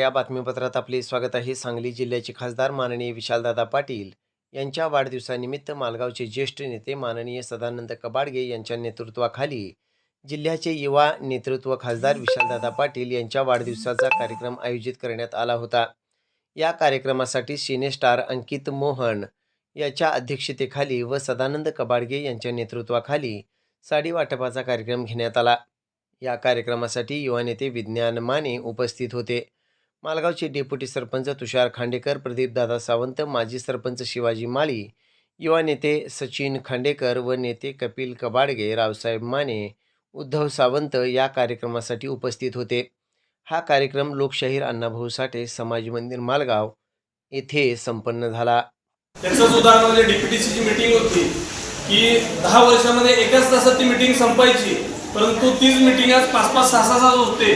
या बातमीपत्रात आपले स्वागत आहे. सांगली जिल्ह्याचे खासदार माननीय विशालदादा पाटील यांच्या वाढदिवसानिमित्त मालगावचे ज्येष्ठ नेते माननीय सदानंद कबाडगे यांच्या नेतृत्वाखाली जिल्ह्याचे युवा नेतृत्व खासदार विशालदादा पाटील यांच्या वाढदिवसाचा कार्यक्रम आयोजित करण्यात आला होता. या कार्यक्रमासाठी सिनेस्टार अंकित मोहन याच्या अध्यक्षतेखाली व सदानंद कबाडगे यांच्या नेतृत्वाखाली साडी वाटपाचा कार्यक्रम घेण्यात आला. या कार्यक्रमासाठी युवा नेते विज्ञान माने उपस्थित होते. मालगावचे डेप्युटी सरपंच तुषार खांडेकर प्रदीपदादा सावंत माजी सरपंच शिवाजी माळी युवा नेते सचिन खांडेकर व नेते कपिल कबाडगे रावसाहेब माने उद्धव सावंत या कार्यक्रमासाठी उपस्थित होते. हा कार्यक्रम लोकशाहीर अण्णाभाऊ साठे समाज मंदिर मालगाव येथे संपन्न झाला. त्याचंच उदाहरण म्हणजे डीपीटीसीची मीटिंग होती की दहा वर्षामध्ये एकाच तासात ती मीटिंग संपायची परंतु तीच मीटिंग आज पाच पाच सहा सहा होते.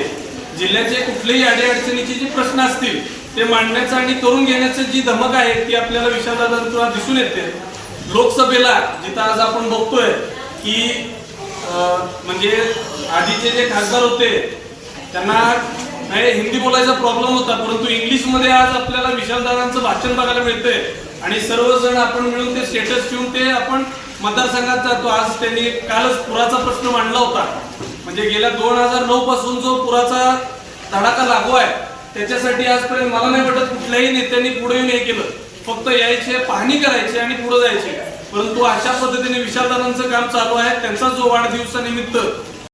जिल्ह्याचे कुठलेही अडीअडचणीचे जे प्रश्न असतील ते मांडण्याचं आणि करून घेण्याचं जी धमक आहे ती आपल्याला विशालदादांतून दिसून येते. लोकसभेला जिथं आज आपण बघतोय की म्हणजे आधीचे जे खासदार होते त्यांना नाही हिंदी बोलायचा प्रॉब्लेम होता परंतु इंग्लिशमध्ये आज आपल्याला विशालदादांचं भाषण बघायला मिळतंय. आणि सर्वजण आपण मिळून ते स्टेटस ठेवून ते आपण मतदारसंघात जातो. आज त्यांनी कालच पुराचा प्रश्न मांडला होता. म्हणजे गेल्या दोन हजार नऊ पासून जो पुराचा धडाका लागू आहे त्याच्यासाठी आजपर्यंत मला नाही वाटत कुठल्याही नेत्यांनी पुढे येऊन हे केलं. फक्त यायचे पाहणी करायची आणि पुढे जायचे. परंतु अशा पद्धतीने विशालदारांचं काम चालू आहे. त्यांचा जो वाढदिवसानिमित्त